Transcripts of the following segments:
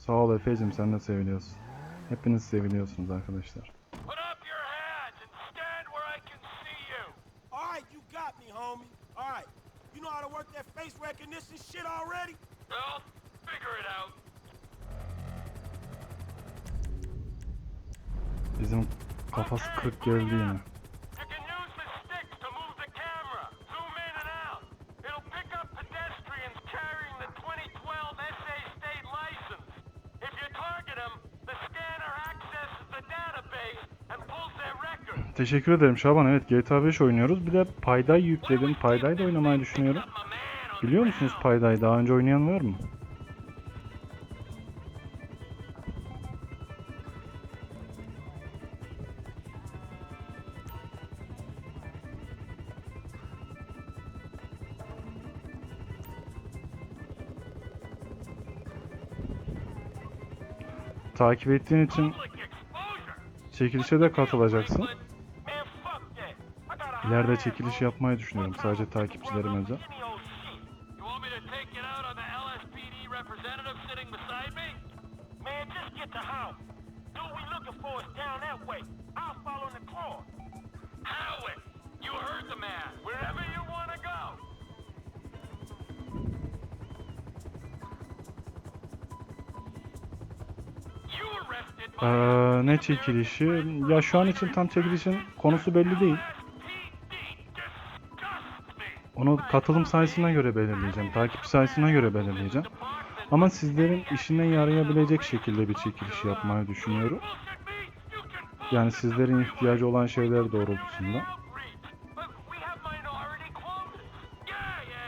Sağ ol Efe'cim sen de seviliyorsun. Hepiniz seviliyorsunuz arkadaşlar. Put up your hands and Teşekkür ederim Şaban. Evet GTA 5 oynuyoruz. Bir de Payday yükledim. Payday da oynamayı düşünüyorum. Biliyor musunuz Payday? Daha önce oynayan var mı? Takip ettiğin için çekilişe de katılacaksın. İleride çekiliş yapmayı düşünüyorum. Sadece my Ee, ne çekilişi? Ya şu an için tam çekilişin konusu belli değil. Onu katılım sayısına göre belirleyeceğim. Takip sayısına göre belirleyeceğim. Ama sizlerin işine yarayabilecek şekilde bir çekiliş yapmayı düşünüyorum. Yani sizlerin ihtiyacı olan şeyler doğrultusunda.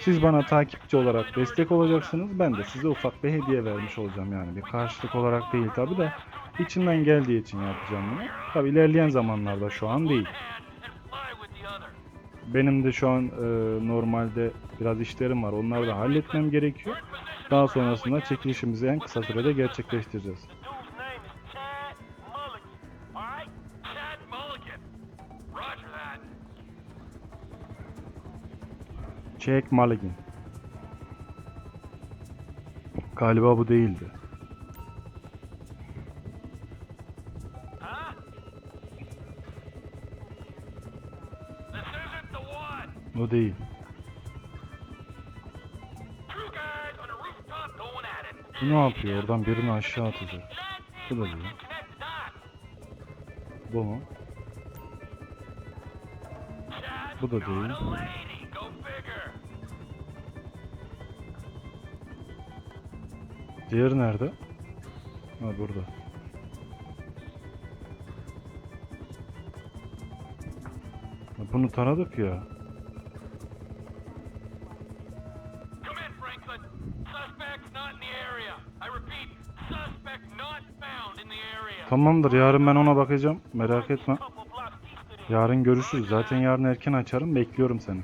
Siz bana takipçi olarak destek olacaksınız. Ben de size ufak bir hediye vermiş olacağım yani. Bir karşılık olarak değil tabi de. içimden geldiği için yapacağım bunu. Tabi ilerleyen zamanlarda şu an değil. Benim de şu an e, normalde biraz işlerim var. Onları da halletmem gerekiyor. Daha sonrasında çekilişimizi en kısa sürede gerçekleştireceğiz. Jack Mulligan. Galiba bu değildi. At it. Bu ne yapıyor? Oradan birini aşağı atacak. Bu da değil. Bu mu? Bu da değil. Diğeri nerede? Ha burada. Bunu taradık ya. Tamamdır yarın ben ona bakacağım. Merak etme. Yarın görüşürüz. Zaten yarın erken açarım. Bekliyorum seni.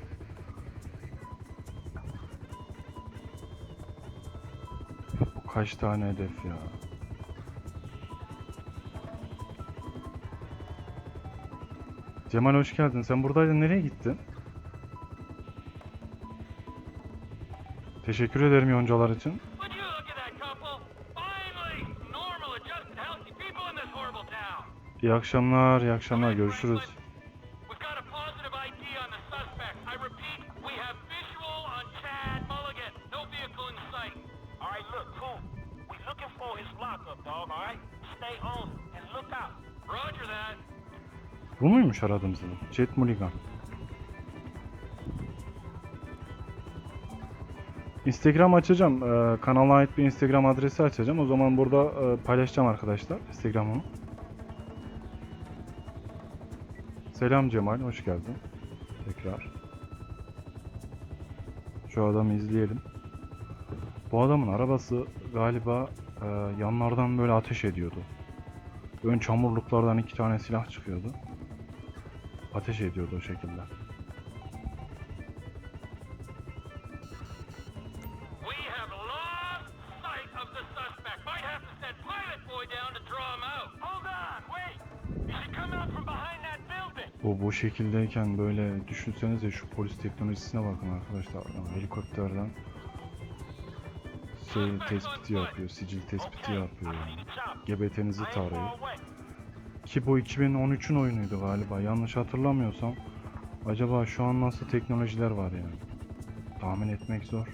Bu kaç tane hedef ya? Cemal hoş geldin. Sen buradaydın. Nereye gittin? Teşekkür ederim yoncalar için. And look out. Roger that. Bu muymuş aradığımız adam? Jet Mulligan. Instagram açacağım. Ee, kanala ait bir Instagram adresi açacağım. O zaman burada e, paylaşacağım arkadaşlar Instagram'ımı. Selam Cemal, hoş geldin. Tekrar. Şu adamı izleyelim. Bu adamın arabası galiba e, yanlardan böyle ateş ediyordu. Ön çamurluklardan iki tane silah çıkıyordu. Ateş ediyordu o şekilde. Bu şekildeyken böyle düşünsenize şu polis teknolojisine bakın arkadaşlar. Yani helikopterden şey tespiti yapıyor, sicil tespiti yapıyor yani. GBT'nizi tarıyor. Ki bu 2013'ün oyunuydu galiba. Yanlış hatırlamıyorsam. Acaba şu an nasıl teknolojiler var yani? Tahmin etmek zor.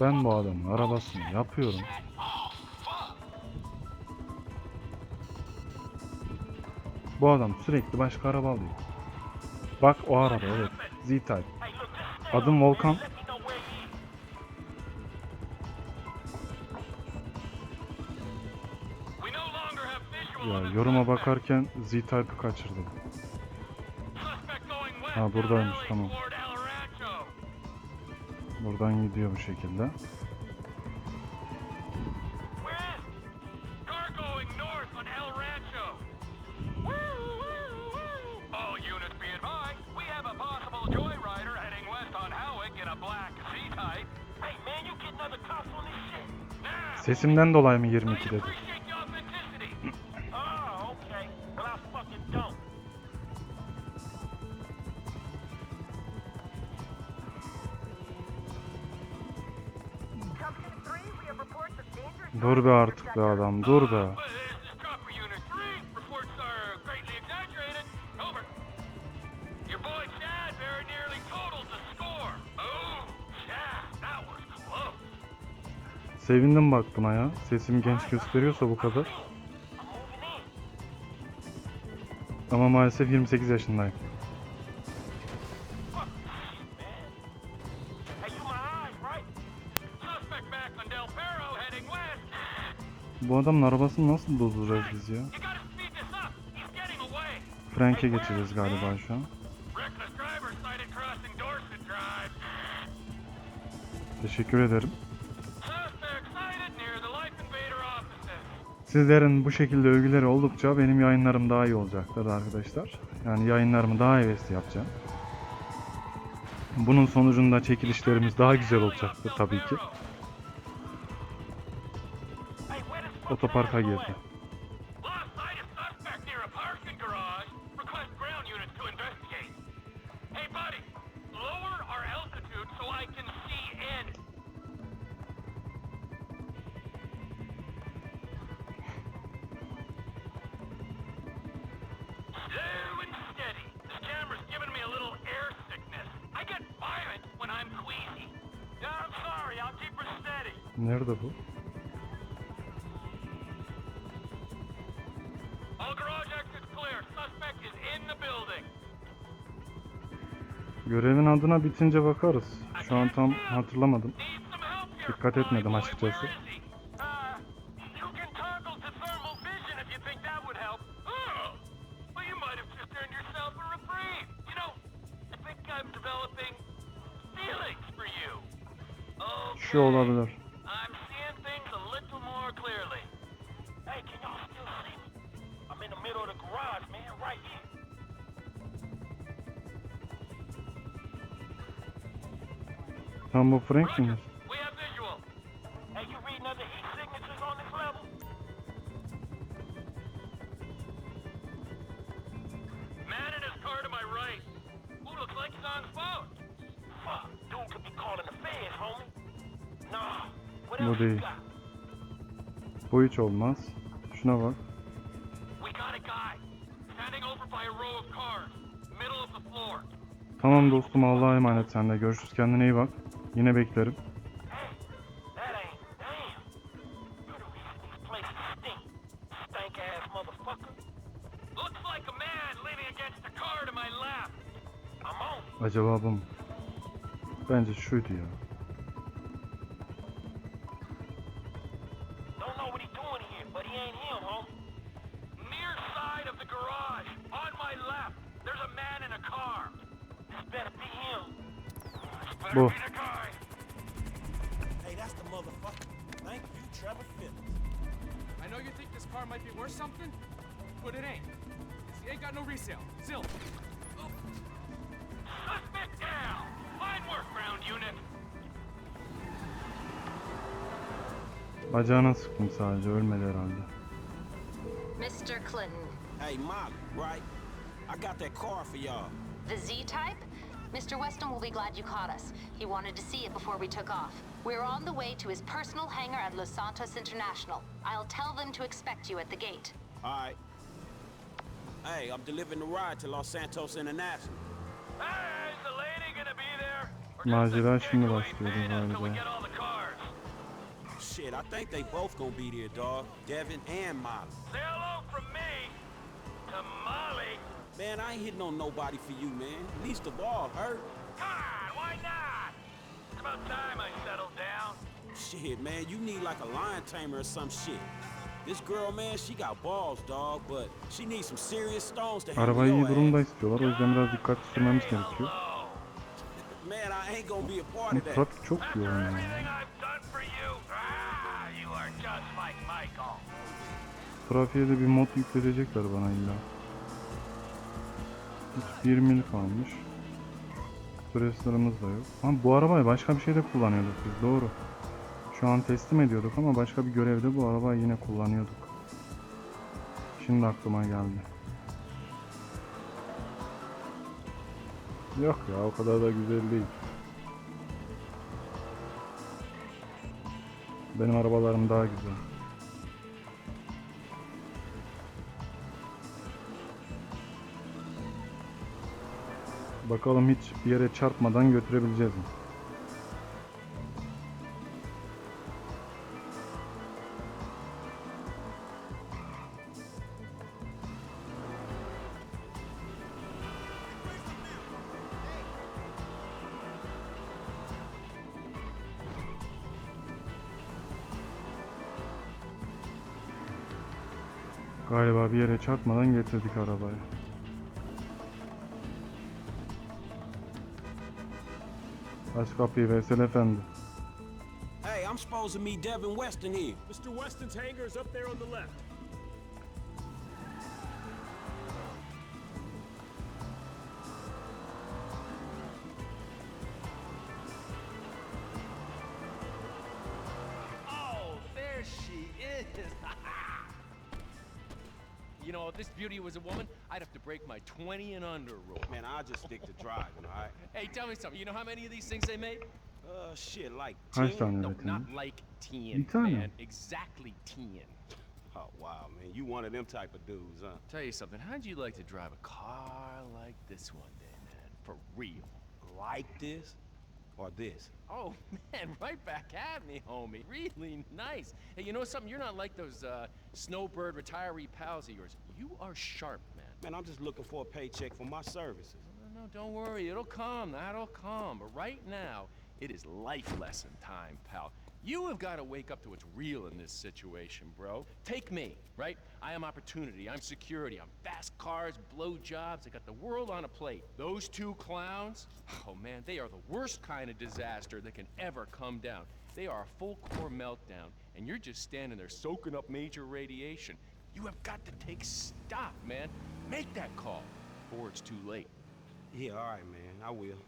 Ben bu adamın arabasını yapıyorum. Bu adam sürekli başka araba alıyor. Bak o araba evet. Z-Type. Adım Volkan. Ya yoruma bakarken Z-Type'ı kaçırdım. Ha, buradaymış, tamam. Buradan gidiyor bu şekilde. Where is he? Car going Dur be artık be adam dur be. This is Chopper Unit 3. Reports are greatly exaggerated. Over. Your boy Chad very nearly totaled the score. Chad, that was close. Sevindim bak buna ya. Sesim genç gösteriyorsa bu kadar. Ama maalesef 28 yaşındayım. Bu adamın arabasını nasıl bozduracağız biz ya? Frank'e geçeceğiz galiba şu an. Teşekkür ederim. Sizlerin bu şekilde övgüleri oldukça benim yayınlarım daha iyi olacaktır arkadaşlar. Yani yayınlarımı daha hevesli yapacağım. Bunun sonucunda çekilişlerimiz daha güzel olacaktır tabii ki. Otoparka girdi. at? Lost Görevin adına bitince bakarız. Şu an tam hatırlamadım. Dikkat etmedim açıkçası. Şu olabilir. Right here. Feds, homie. Nah, what Bu değil. Bu hiç olmaz. Şuna bak. Tamam dostum Allah'a emanet sen de. Görüşürüz kendine iyi bak. Yine beklerim. Acaba bu mu? Bence şuydu ya. Bu. That's the motherfucker. Thank you, Trevor Phillips. I know you think this car might be worth something, but it ain't. It ain't got no resale. Still. Suspect down. Fine work, ground unit. Bacağına sıktım sadece ölmedi herhalde. Mr. Clinton, Hey, Molly, right? I got that car for y'all. the Z-type? Mr. Weston will be glad you caught us. He wanted to see it before we took off. We're on the way to his personal hangar at Los Santos International. I'll tell them to expect you at the gate. All right. Hey, I'm delivering the ride to Los Santos International. Hey, is the lady gonna be there? Or does the Macera şimdi takeaway başlıyordu pay us till we galiba. get all the cars? Shit, I think they both gonna be there, dog. Devin and Molly. Say hello from me to Molly. Man, I ain't hitting on nobody for you, man. Least of all, her. Come on, why not? It's about time I settled down. Shit, man, you need like a lion tamer or some shit. This girl, man, she got balls, dog, but she needs some serious stones to Arabayı iyi durumda istiyorlar. O yüzden biraz sürmemiz gerekiyor. Man, I ain't gonna be a part of that. trafik çok After yoğun ya. everything I've done for you, ah, you are just like Michael. Trafiğe de bir mod yükletecekler bana illa. Hiç 1 mil kalmış. Preslerimiz da yok. Ama bu arabayı başka bir şeyde kullanıyorduk biz doğru. Şu an teslim ediyorduk ama başka bir görevde bu arabayı yine kullanıyorduk. Şimdi aklıma geldi. Yok ya o kadar da güzel değil. Benim arabalarım daha güzel. Bakalım hiç bir yere çarpmadan götürebileceğiz mi? Galiba bir yere çarpmadan getirdik arabayı. Aç kapıyı Veysel Efendi. Hey, I'm supposed to meet Devin Weston here. Mr. Weston's hangar is up there on the left. 20 and under rule. Man, I'll just stick to driving, all right? Hey, tell me something. You know how many of these things they make? Uh, shit, like Kaç 10? tane No, üretilmiş? not like 10, Bir tane. man. Exactly 10. Oh, wow, man. You one of them type of dudes, huh? Tell you something. How'd you like to drive a car like this one day, man? For real. Like this or this? Oh, man, right back at me, homie. Really nice. Hey, you know something? You're not like those uh, snowbird retiree pals of yours. You are sharp, man. Man, I'm just looking for a paycheck for my services. No, no, don't worry. It'll come. That'll come. But right now, it is life lesson time, pal. You have got to wake up to what's real in this situation, bro. Take me, right? I am opportunity. I'm security. I'm fast cars, blow jobs. I got the world on a plate. Those two clowns, oh man, they are the worst kind of disaster that can ever come down. They are a full core meltdown, and you're just standing there soaking up major radiation. You have got to take stock, man. Make that call before it's too late. Yeah, all right, man. I will.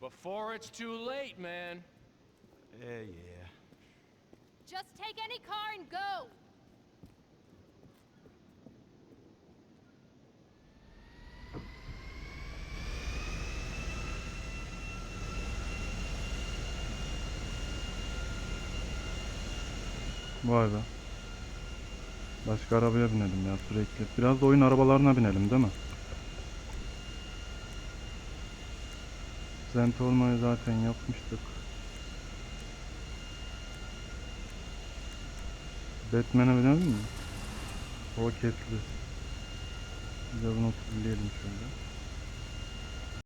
Before it's too late, man. Yeah, yeah. Just take any car and go. Vay be. Başka arabaya binelim ya sürekli. Biraz da oyun arabalarına binelim değil mi? Zentorno'yu zaten yapmıştık. Batman'e binelim mi? Roketli. Bir de bunu şöyle.